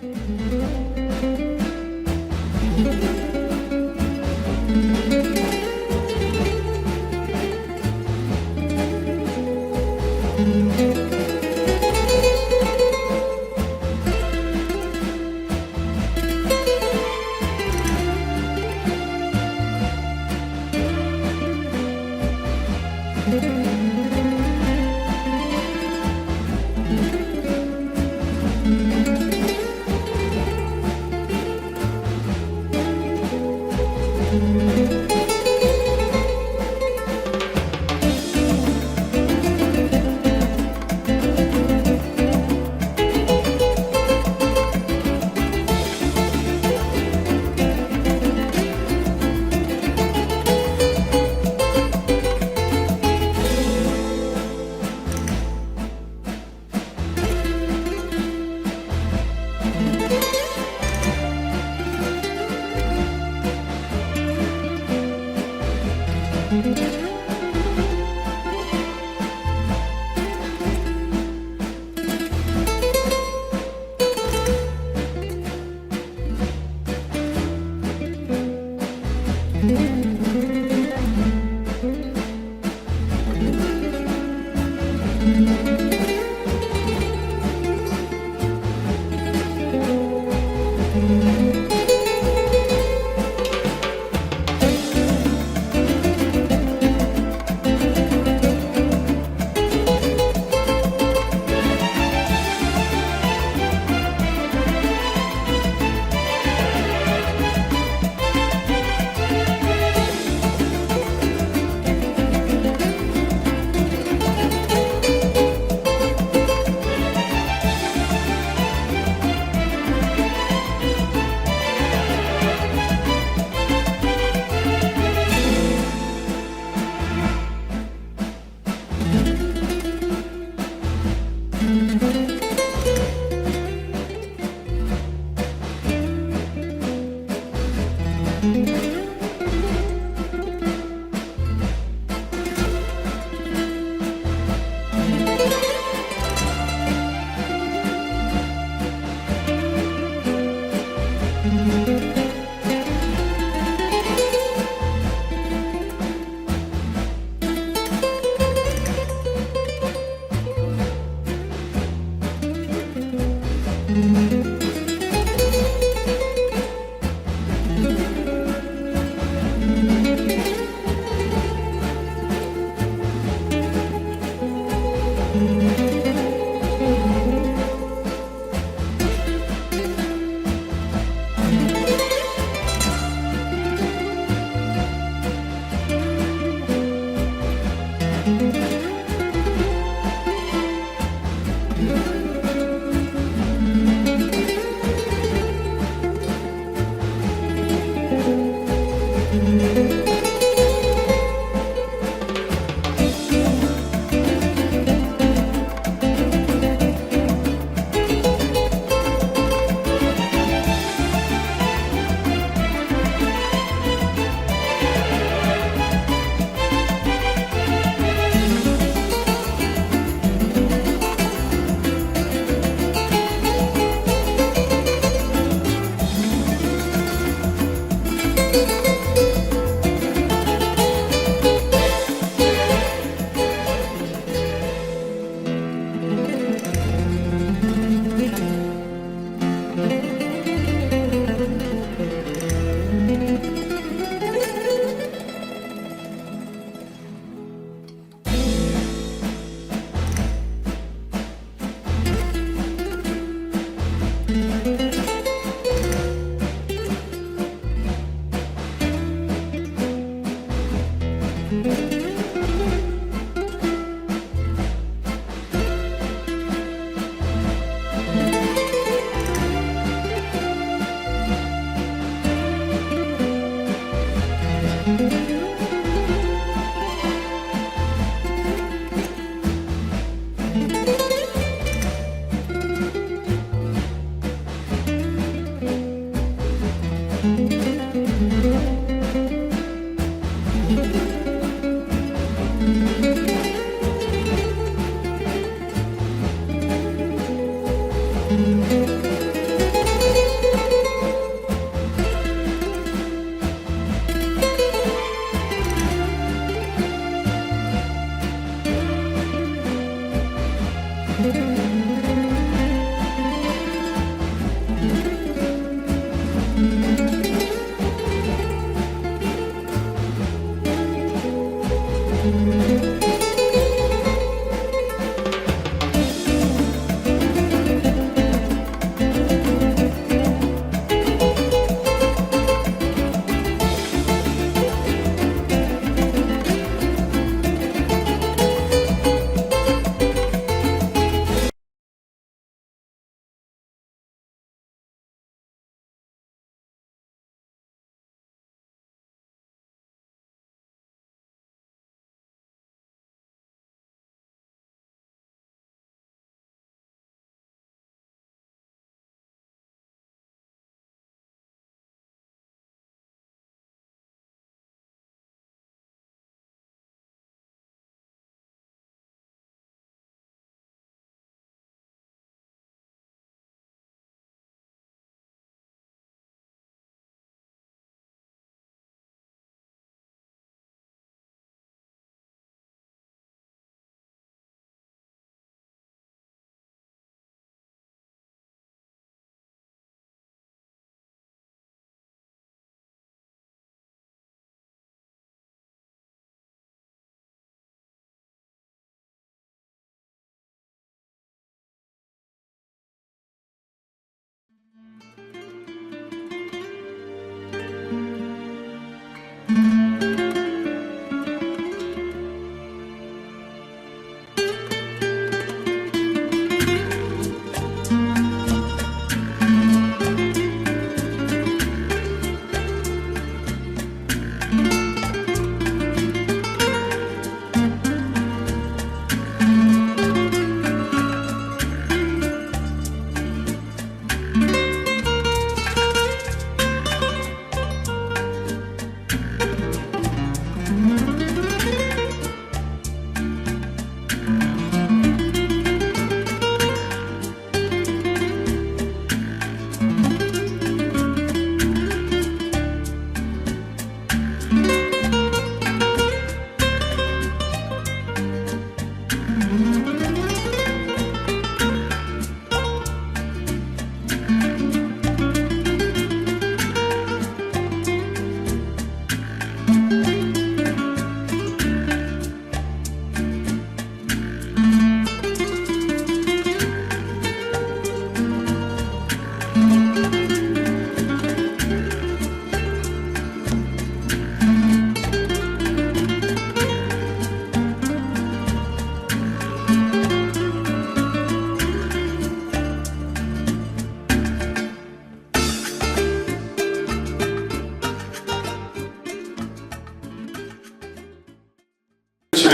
thank you.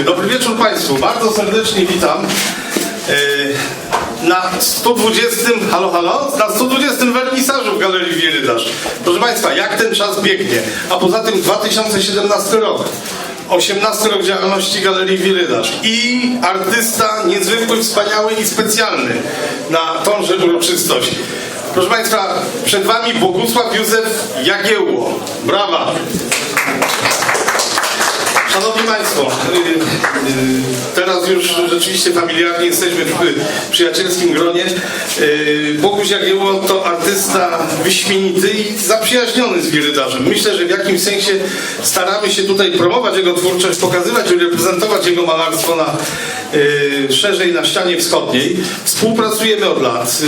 Dobry wieczór Państwu. Bardzo serdecznie witam. Yy, Na 120, halo, halo, na 120 wernisażu w Galerii Wierydasz. Proszę Państwa, jak ten czas biegnie. A poza tym 2017 rok. 18 rok działalności Galerii Wierydasz i artysta niezwykły, wspaniały i specjalny na tąże uroczystość. Proszę Państwa, przed Wami Bogusław Józef Jagiełło. Brawa! Szanowni Państwo, y, y, teraz już rzeczywiście familiarnie jesteśmy w przyjacielskim gronie. Y, Boguś Jagiełło to artysta wyśmienity i zaprzyjaźniony z Wierydarzem. Myślę, że w jakimś sensie staramy się tutaj promować jego twórczość, pokazywać i reprezentować jego malarstwo na, szerzej na ścianie wschodniej. Współpracujemy od lat.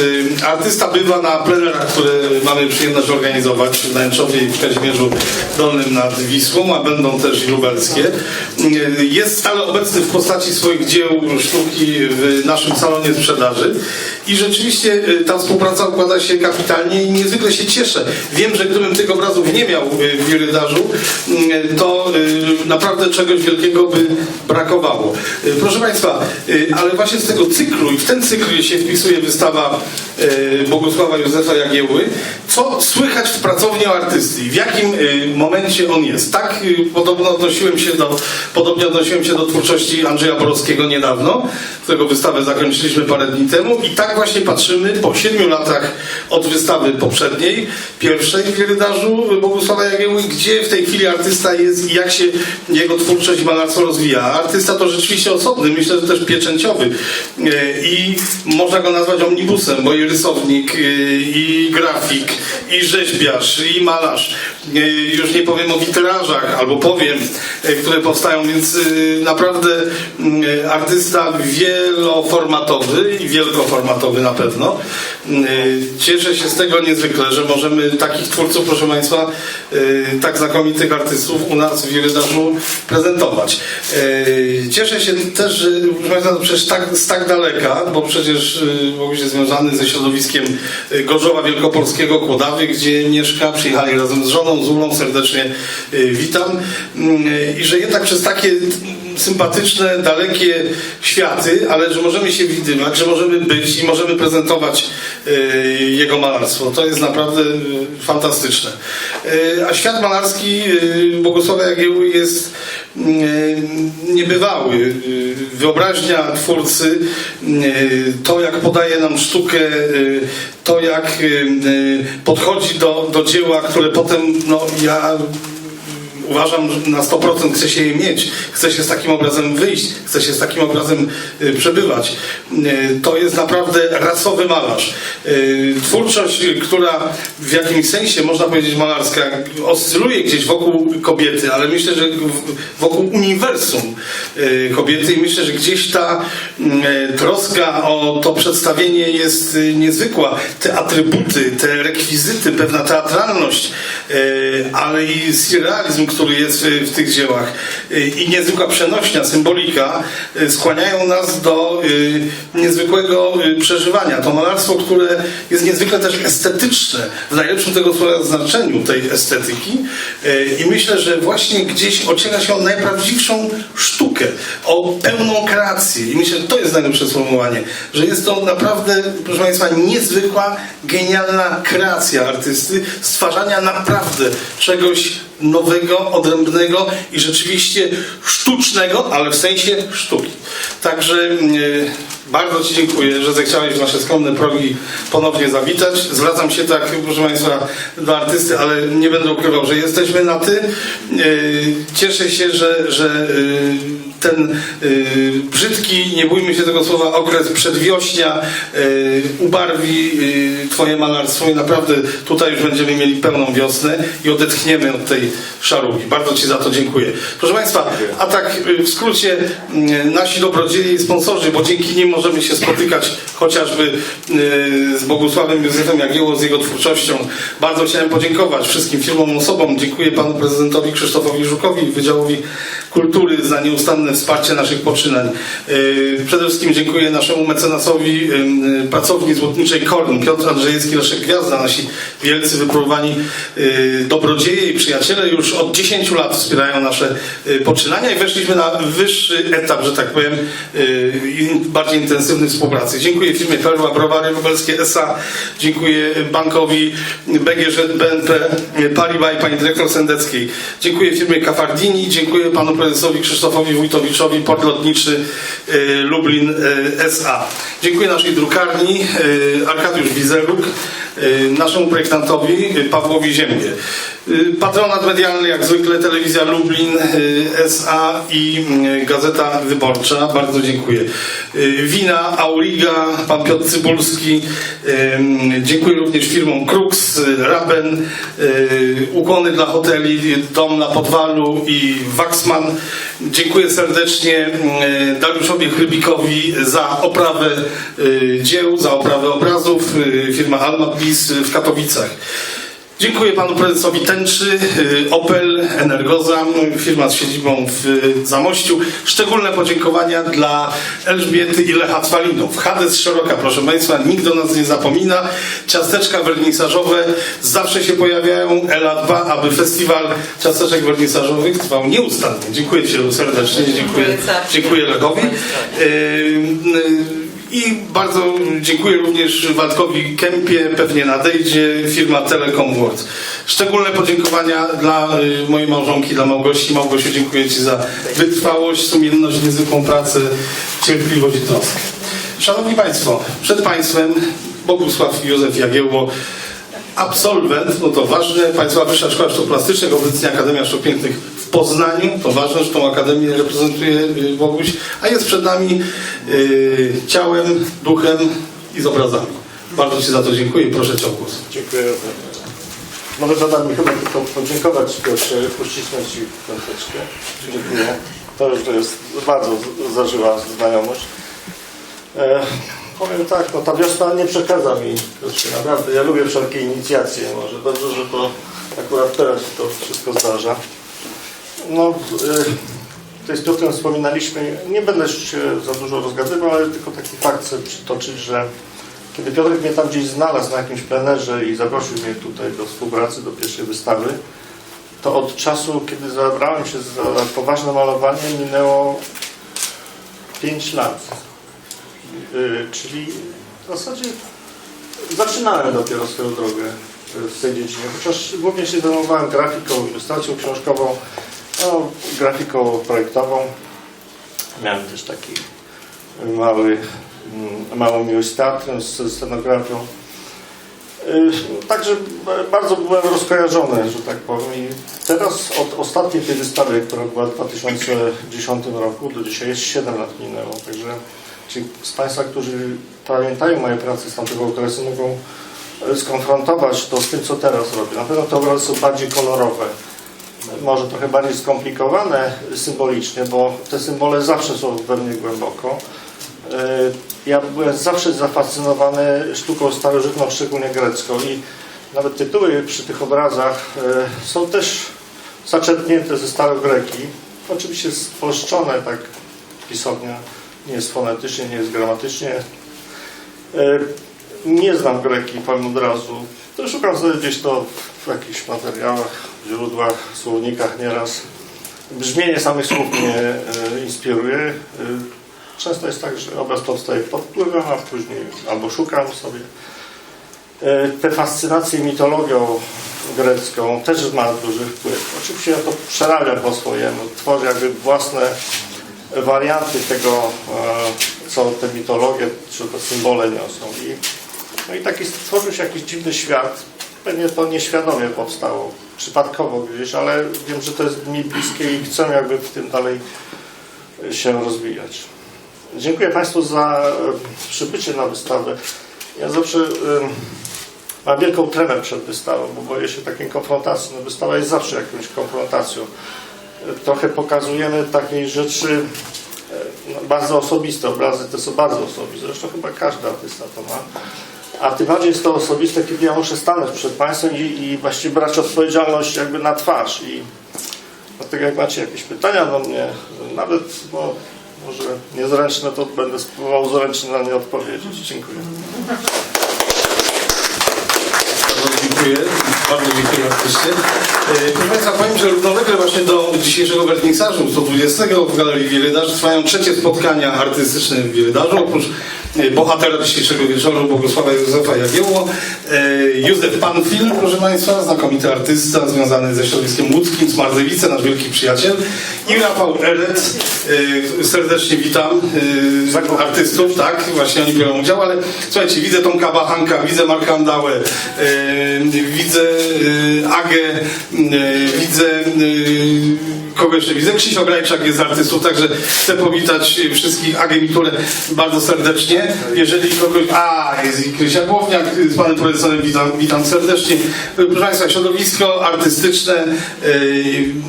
Artysta bywa na plenerach, które mamy przyjemność organizować w Nęczowie i w Kazimierzu Dolnym nad Wisłą, a będą też i lubelskie. Jest stale obecny w postaci swoich dzieł sztuki w naszym salonie sprzedaży i rzeczywiście y, ta współpraca układa się kapitalnie i niezwykle się cieszę. Wiem, że gdybym tych obrazów nie miał w Wirydarzu, y, to y, naprawdę czegoś wielkiego by brakowało. Y, Proszę Państwa, ale właśnie z tego cyklu i w ten cykl się wpisuje wystawa Bogusława Józefa Jagiełły. Co słychać w pracowni artysty i w jakim momencie on jest? Tak podobno odnosiłem się do, podobnie odnosiłem się do twórczości Andrzeja Borowskiego niedawno, którego wystawę zakończyliśmy parę dni temu i tak właśnie patrzymy po siedmiu latach od wystawy poprzedniej, pierwszej w Wierydarzu Bogusława Jagiełły, gdzie w tej chwili artysta jest i jak się jego twórczość malarstwo rozwija. Artysta to rzeczywiście osobny, myślę, że też pieczęciowy E, i można go nazwać omnibusem, bo i rysownik, e, i grafik, i rzeźbiarz, i malarz. E, Już nie powiem o witrażach, albo powiem, e, które powstają, więc e, naprawdę mm, artysta wieloformatowy i wielkoformatowy na pewno. E, Cieszę się z tego niezwykle, że możemy takich twórców, proszę Państwa, e, tak znakomitych artystów u nas w Wierydarzu prezentować. Cieszę się też, że proszę Państwa, przecież tak, z tak daleka, bo przecież y, Boguś jest związany ze środowiskiem y, Gorzowa Wielkopolskiego, Kłodawy, gdzie mieszka, przyjechali razem z żoną, z Ulą, serdecznie y, witam. Y, I że jednak przez takie sympatyczne, dalekie światy, ale że możemy się widywać, że możemy być i możemy prezentować y, jego malarstwo. To jest naprawdę y, fantastyczne. Y, A świat malarski Bogusława Jagiełły jest niebywały. Wyobraźnia twórcy, to jak podaje nam sztukę, to jak podchodzi do, do dzieła, które potem, no ja uważam, że na 100% chce się je mieć, chce się z takim obrazem wyjść, chce się z takim obrazem y, przebywać. Y, To jest naprawdę rasowy malarz. Y, Twórczość, która w jakimś sensie, można powiedzieć malarska, oscyluje gdzieś wokół kobiety, ale myślę, że wokół uniwersum kobiety i myślę, że gdzieś ta troska o to przedstawienie jest niezwykła. Te atrybuty, te rekwizyty, pewna teatralność, ale i surrealizm, który jest y, w tych dziełach. Y, i niezwykła przenośnia, symbolika y, skłaniają nas do niezwykłego przeżywania. To malarstwo, które jest niezwykle też estetyczne, w najlepszym tego słowa znaczeniu tej estetyki. I myślę, że właśnie gdzieś ociera się o najprawdziwszą sztukę, o pełną kreację. I myślę, że to jest najlepsze sformułowanie, że jest to naprawdę, proszę Państwa, niezwykła, genialna kreacja artysty, stwarzania naprawdę czegoś nowego, odrębnego i rzeczywiście sztucznego, ale w sensie sztuki. Także e, bardzo Ci dziękuję, że zechciałeś nasze skromne progi ponownie zawitać. Zwracam się tak, proszę Państwa, do artysty, ale nie będę ukrywał, że jesteśmy na Ty. E, Cieszę się, że, że e, ten y, brzydki, nie bójmy się tego słowa, okres przedwiośnia y, ubarwi y, Twoje malarstwo i naprawdę tutaj już będziemy mieli pełną wiosnę i odetchniemy od tej szarógi. Bardzo Ci za to dziękuję. Proszę Państwa, a tak y, w skrócie y, nasi dobrodziejni i sponsorzy, bo dzięki nim możemy się spotykać chociażby y, z Bogusławem Józefem Jagiełło, z jego twórczością. Bardzo chciałem podziękować wszystkim firmom, osobom. Dziękuję Panu Prezydentowi Krzysztofowi Żukowi, Wydziałowi Kultury za nieustanne wsparcie naszych poczynań. Y, Przede wszystkim dziękuję naszemu mecenasowi pracowni złotniczej Korn, Piotr Andrzejewski, Leszek Gwiazda, nasi wielcy wypróbowani y, dobrodzieje i przyjaciele już od 10 lat wspierają nasze y, poczynania i weszliśmy na wyższy etap, że tak powiem, bardziej intensywnej współpracy. Dziękuję firmie Perła Browary Lubelskie S.A., dziękuję bankowi BGŻ BNP Paribas i pani dyrektor Sendeckiej. Dziękuję firmie Cafardini, dziękuję panu prezesowi Krzysztofowi Wójtowiczowi, Port Lotniczy y, Lublin y, S.A. Dziękuję naszej drukarni y, Arkadiusz Wizeluk, naszemu projektantowi Pawłowi Ziębie. Y, Patronat medialny jak zwykle Telewizja Lublin y, S.A. i y, Gazeta Wyborcza. Bardzo dziękuję. Wina Auriga, pan Piotr Cybulski. Dziękuję również firmom Krux, Raben, Ukłony dla hoteli, Dom na Podwalu i Waxman. Dziękuję serdecznie Dariuszowi Chlebikowi za oprawę dzieł, za oprawę obrazów. Firma Alma Bliss w Katowicach. Dziękuję panu prezesowi Tęczy, y, Opel, Energozam, firma z siedzibą w y, Zamościu. Szczególne podziękowania dla Elżbiety i Lecha Cwalinów. Hades Szeroka, proszę państwa, nikt do nas nie zapomina. Ciasteczka wernisażowe zawsze się pojawiają. Ela dba, aby festiwal ciasteczek wernisażowych trwał nieustannie. Dziękuję Ci serdecznie, dziękuję, dziękuję Lechowi. I bardzo dziękuję również Waldkowi Kępie, pewnie nadejdzie, firma Telecom World. Szczególne podziękowania dla y, mojej małżonki, dla Małgosi. Małgosiu, dziękuję Ci za wytrwałość, sumienność, niezwykłą pracę, cierpliwość i troskę. Szanowni Państwo, przed Państwem Bogusław Józef Jagiełło, absolwent, no to ważne, Państwowa Wyższa Szkoła Sztuk Plastycznych, obecnie Akademia Sztuk Pięknych w Poznaniu, to ważne, że tą akademię reprezentuje y, Boguś, a jest przed nami y, ciałem, duchem i z obrazami. Bardzo Ci za to dziękuję i proszę Cię o głos. Dziękuję. Może zadam mi chyba tylko podziękować Piotrze, uścisnąć Ci piąteczkę. Dziękuję. To już to jest bardzo zażyła znajomość. E, powiem tak, no ta wiosna nie przeszkadza mi. Piotrze, naprawdę, ja lubię wszelkie inicjacje. Może dobrze, że to akurat teraz to wszystko zdarza. No, e, tutaj z Piotrem wspominaliśmy, nie będę się za dużo rozgadywał, ale tylko taki fakt chcę przytoczyć, że kiedy Piotrek mnie tam gdzieś znalazł na jakimś plenerze i zaprosił mnie tutaj do współpracy, do pierwszej wystawy, to od czasu, kiedy zabrałem się za poważne malowanie, minęło 5 lat. Yy, czyli w zasadzie zaczynałem dopiero swoją drogę yy, w tej dziedzinie, chociaż głównie się zajmowałem grafiką, ilustracją książkową, no, grafiką projektową. Miałem też taki mały, mm, małą miłość z teatrem, z scenografią. Y, Także bardzo byłem rozkojarzony, że tak powiem. I teraz od ostatniej tej wystawy, która była w 2010 roku, do dzisiaj jest 7 lat minęło. Także ci z Państwa, którzy pamiętają moje prace z tamtego okresu, mogą y, skonfrontować to z tym, co teraz robię. Na pewno te obrazy są bardziej kolorowe. Może trochę bardziej skomplikowane symbolicznie, bo te symbole zawsze są we mnie głęboko. E, Ja byłem zawsze zafascynowany sztuką starożytną, szczególnie grecką i nawet tytuły przy tych obrazach e, są też zaczerpnięte ze starogreki. Oczywiście spolszczone tak pisownia, nie jest fonetycznie, nie jest gramatycznie. E, Nie znam greki, powiem od razu. To szukam sobie gdzieś to w jakichś materiałach, źródłach, słownikach nieraz. Brzmienie samych słów mnie e, inspiruje. E, Często jest tak, że obraz powstaje pod wpływem, a później albo szukam sobie. Te fascynacje mitologią grecką też ma duży wpływ. Oczywiście ja to przerabiam po swojemu, tworzę jakby własne warianty tego, e, co te mitologie, czy te symbole niosą. I, no i taki stworzył się jakiś dziwny świat. Pewnie to nieświadomie powstało, przypadkowo gdzieś, ale wiem, że to jest mi bliskie i chcę jakby w tym dalej się rozwijać. Dziękuję Państwu za e, przybycie na wystawę. Ja zawsze e, mam wielką tremę przed wystawą, bo boję się takiej konfrontacji. No, wystawa jest zawsze jakąś konfrontacją. Trochę pokazujemy takiej rzeczy e, no, bardzo osobiste. Obrazy te są bardzo osobiste. Zresztą chyba każdy artysta to ma. A tym bardziej jest to osobiste, kiedy ja muszę stanąć przed Państwem i, i właściwie brać odpowiedzialność jakby na twarz. I Dlatego jak macie jakieś pytania do mnie, nawet no, może niezręczne, to będę spróbował zręcznie na nie odpowiedzieć. Dziękuję. Dziękuję. Bardzo dziękuję artyście. Proszę Państwa, powiem, że równolegle właśnie do dzisiejszego wernisażu 120 w Galerii Wieledarzy trwają trzecie spotkania artystyczne w Wieledarzu. Oprócz e, bohatera dzisiejszego wieczoru Bogusława Józefa Jagiełło, e, Józef Panfil, proszę Państwa, znakomity artysta związany ze środowiskiem łódzkim, z Mardzewice, nasz wielki przyjaciel i Rafał Eret. E, Serdecznie witam e, artystów, tak, właśnie oni biorą udział, ale słuchajcie, widzę Tomka Bachanka, widzę Marka Andałę, widzę Agę, e, widzę e, kogo jeszcze widzę? Krzysztof Grajczak jest z artystów, także chcę powitać wszystkich Agę Mitulę bardzo serdecznie. Jeżeli kogoś... A, jest i Krysia Głowniak z panem profesorem, witam, witam serdecznie. Proszę Państwa, środowisko artystyczne e,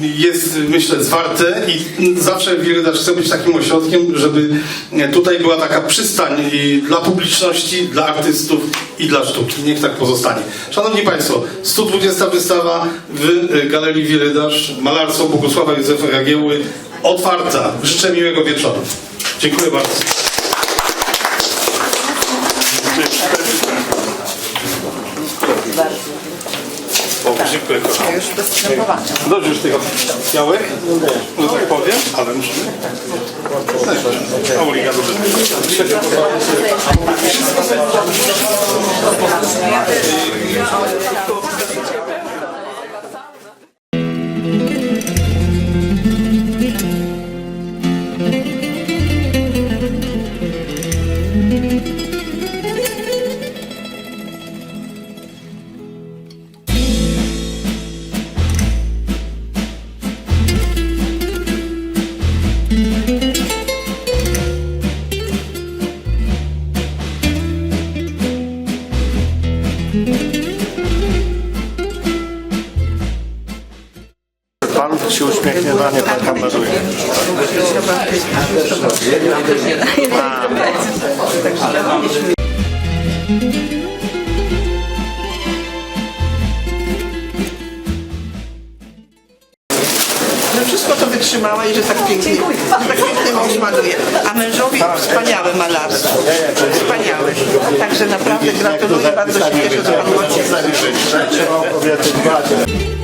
jest, myślę, zwarte i zawsze Wieledarz chce być takim ośrodkiem, żeby tutaj była taka przystań dla publiczności, dla artystów i dla sztuki. Niech tak pozostanie. Szanowni Państwo, 120 wystawa w Galerii Wieledarz, malarstwo Bogusława Józefa Jagiełły, otwarta. Życzę miłego wieczoru. Dziękuję bardzo. O, dziękuję kochani. Już bez krępowania. Dobrze już tych białych, że tak powiem, ale musimy. Auliga, dobrze. Się uśmiechnie na nie, pan kameruje. No wszystko to wytrzymała i że tak pięknie, tak piękny mąż maluje. A mężowi wspaniałe malarstwo. Wspaniałe. Także naprawdę gratuluję, bardzo się cieszę, że pan Maciej